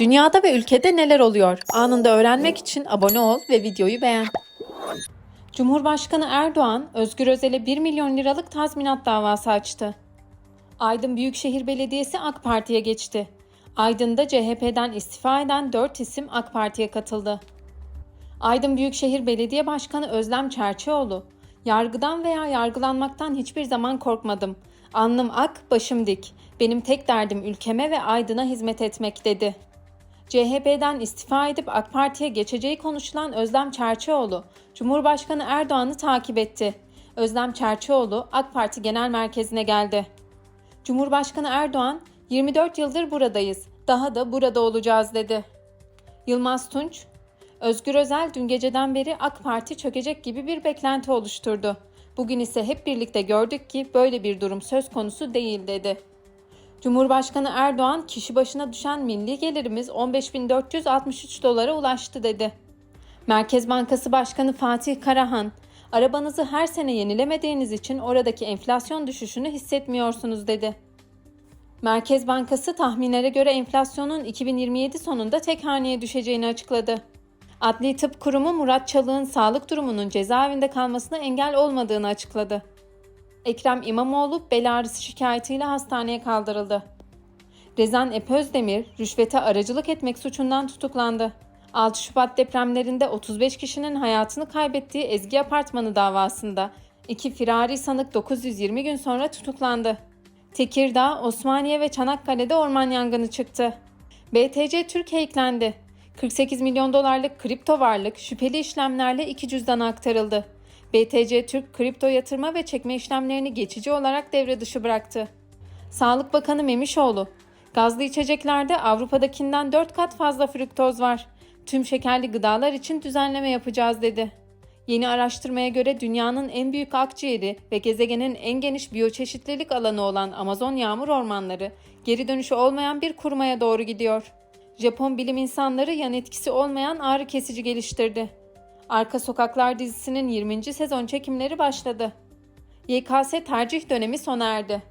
Dünyada ve ülkede neler oluyor? Anında öğrenmek için abone ol ve videoyu beğen. Cumhurbaşkanı Erdoğan, Özgür Özel'e 1 milyon liralık tazminat davası açtı. Aydın Büyükşehir Belediyesi AK Parti'ye geçti. Aydın'da CHP'den istifa eden 4 isim AK Parti'ye katıldı. Aydın Büyükşehir Belediye Başkanı Özlem Çerçioğlu, yargıdan veya yargılanmaktan hiçbir zaman korkmadım. Alnım ak, başım dik. Benim tek derdim ülkeme ve Aydın'a hizmet etmek dedi. CHP'den istifa edip AK Parti'ye geçeceği konuşulan Özlem Çerçioğlu, Cumhurbaşkanı Erdoğan'ı takip etti. Özlem Çerçioğlu AK Parti Genel Merkezi'ne geldi. Cumhurbaşkanı Erdoğan, 24 yıldır buradayız, daha da burada olacağız dedi. Yılmaz Tunç, Özgür Özel dün geceden beri AK Parti çökecek gibi bir beklenti oluşturdu. Bugün ise hep birlikte gördük ki böyle bir durum söz konusu değil dedi. Cumhurbaşkanı Erdoğan kişi başına düşen milli gelirimiz 15.463 dolara ulaştı dedi. Merkez Bankası Başkanı Fatih Karahan, arabanızı her sene yenilemediğiniz için oradaki enflasyon düşüşünü hissetmiyorsunuz dedi. Merkez Bankası tahminlere göre enflasyonun 2027 sonunda tek haneye düşeceğini açıkladı. Adli Tıp Kurumu Murat Çalık'ın sağlık durumunun cezaevinde kalmasına engel olmadığını açıkladı. Ekrem İmamoğlu bel ağrısı şikayetiyle hastaneye kaldırıldı. Rezan Epözdemir rüşvete aracılık etmek suçundan tutuklandı. 6 Şubat depremlerinde 35 kişinin hayatını kaybettiği Ezgi Apartmanı davasında iki firari sanık 920 gün sonra tutuklandı. Tekirdağ, Osmaniye ve Çanakkale'de orman yangını çıktı. BTC Türk hacklendi. 48 milyon dolarlık kripto varlık şüpheli işlemlerle iki cüzdana aktarıldı. BTC Türk kripto yatırma ve çekme işlemlerini geçici olarak devre dışı bıraktı. Sağlık Bakanı Memişoğlu, gazlı içeceklerde Avrupa'dakinden 4 kat fazla fruktoz var. Tüm şekerli gıdalar için düzenleme yapacağız dedi. Yeni araştırmaya göre dünyanın en büyük akciğeri ve gezegenin en geniş biyoçeşitlilik alanı olan Amazon yağmur ormanları geri dönüşü olmayan bir kurumaya doğru gidiyor. Japon bilim insanları yan etkisi olmayan ağrı kesici geliştirdi. Arka Sokaklar dizisinin 20. sezon çekimleri başladı. YKS tercih dönemi sona erdi.